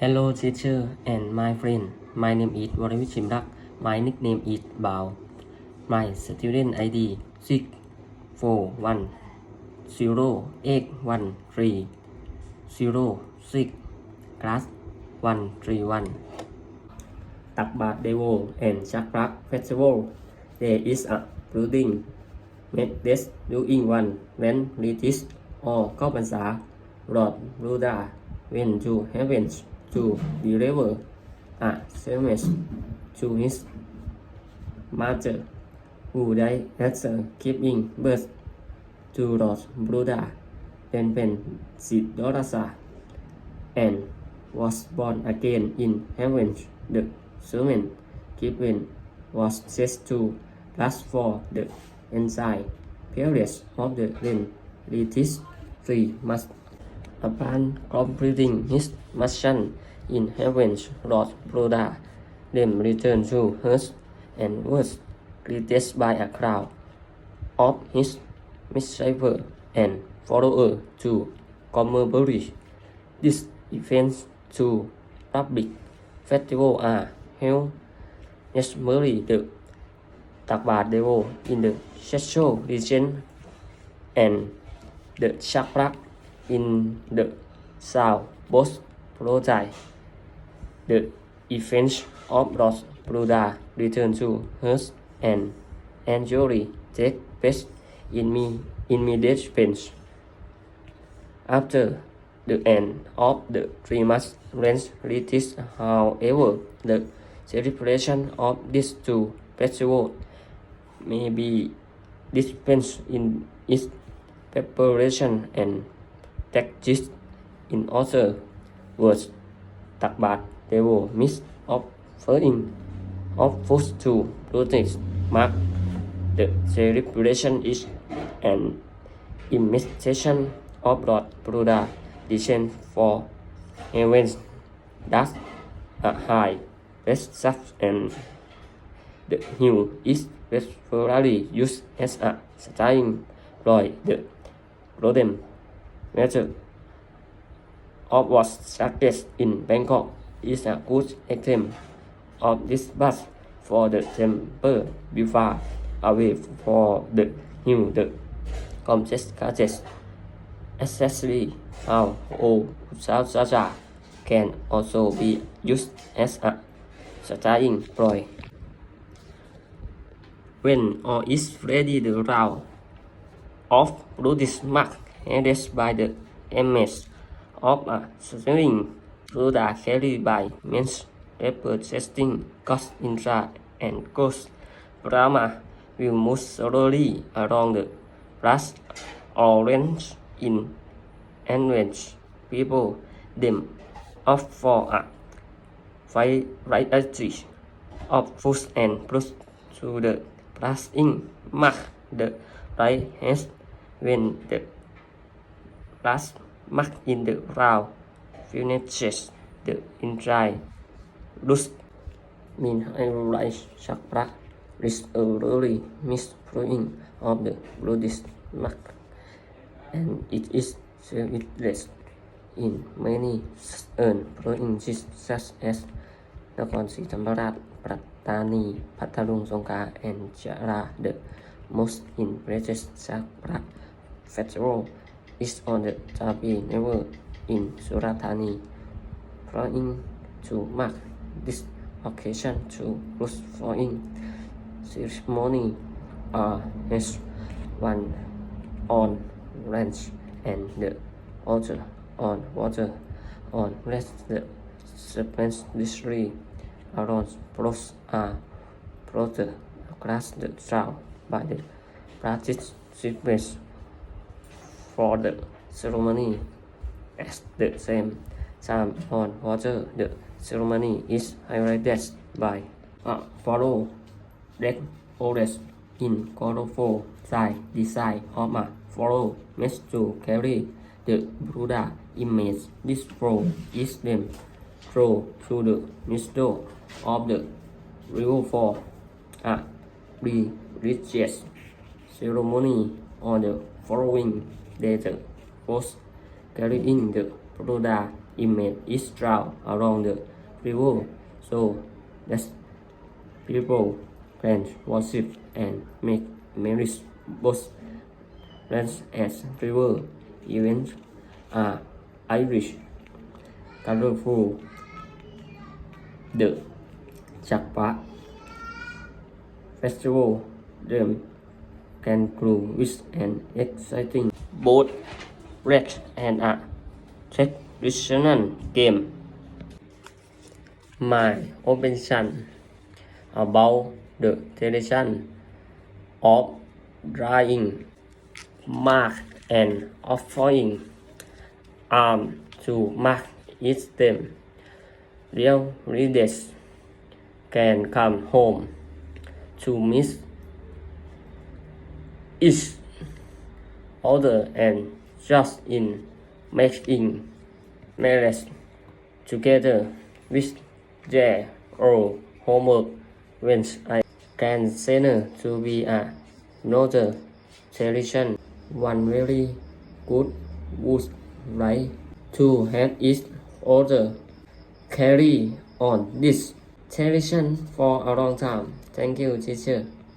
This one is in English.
Hello teacher and my friend. My name is Varavich Chimrak. My nickname is Bao. My student ID 641081306 class 131. Takbat Devo and Chakrak Festival. There is a building made this doing one when British or Kopasa Lord Buddha went to heavens to deliver a message to his mother who died after giving birth to Lord Buddha then went Siddhartha and was born again in heaven. The sermon given was said to last for the entire period of the religious three months. Upon completing his mission in heaven, Lord Buddha then returned to earth and was greeted by a crowd of his disciples and followers to commemorate this event to public festival are held normally the Tac Bạt Devo in the Central region and the Chakra in the South both provide the events of Lord Buddha return to earth and usually take place in me immediate past. After the end of the three months range religious, however, the celebration of these two festivals may be dispensed in its preparation and practice. In other words, Tac Bạt Devo means offering of food to protect mark the celebration is an imitation of Lord Buddha descent for heavens thus a high respect and the hill is regularly used as a starting point the rodent method of what success in Bangkok is a good example of this but for the temple before away for the hill the complex cases especially how old South Zaza can also be used as a starting point. When all is ready the round of Buddhist mark headed by the image of a swinging Buddha carried by means representing God's Indra and God's Brahma will move slowly along the grass orange in enraged people them off for a variety of food and fruit to the passing mark the right hand when the last mark in the round finishes the entire looks mean highlight chakra is a really misflowing of the Buddhist mark and it is serviceless in many urban provinces such as นครศรีธรรมราชปัตตานี พัทลุง สงขลา and ยะลา The most impressive Chakra festival is on the Jabi River in Surat Thani, trying to mark this occasion to close flowing ceremony are held one on land and the other on water. On rest the supplementary around pros are plotted across the trail by the participants for the ceremony at the same time on water the ceremony is highlighted by a follow that always in colorful side design of a follow meant to carry the Buddha image. This flow is then thrown to the middle of the river for a religious ceremony on the following day. The post carrying the Buddha image is drawn along the river so that people can worship and make memories both lands as river events are Irish colorful the Chakpa festival them can conclude with an exciting boat race and a traditional game. My opinion about the tradition of drying mark and offering arm to mark its them. Real readers can come home to miss each other and just in making marriage together with their own homework when I consider to be a another tradition. One very good would like to have each order carry on this tradition for a long time. Thank you, teacher.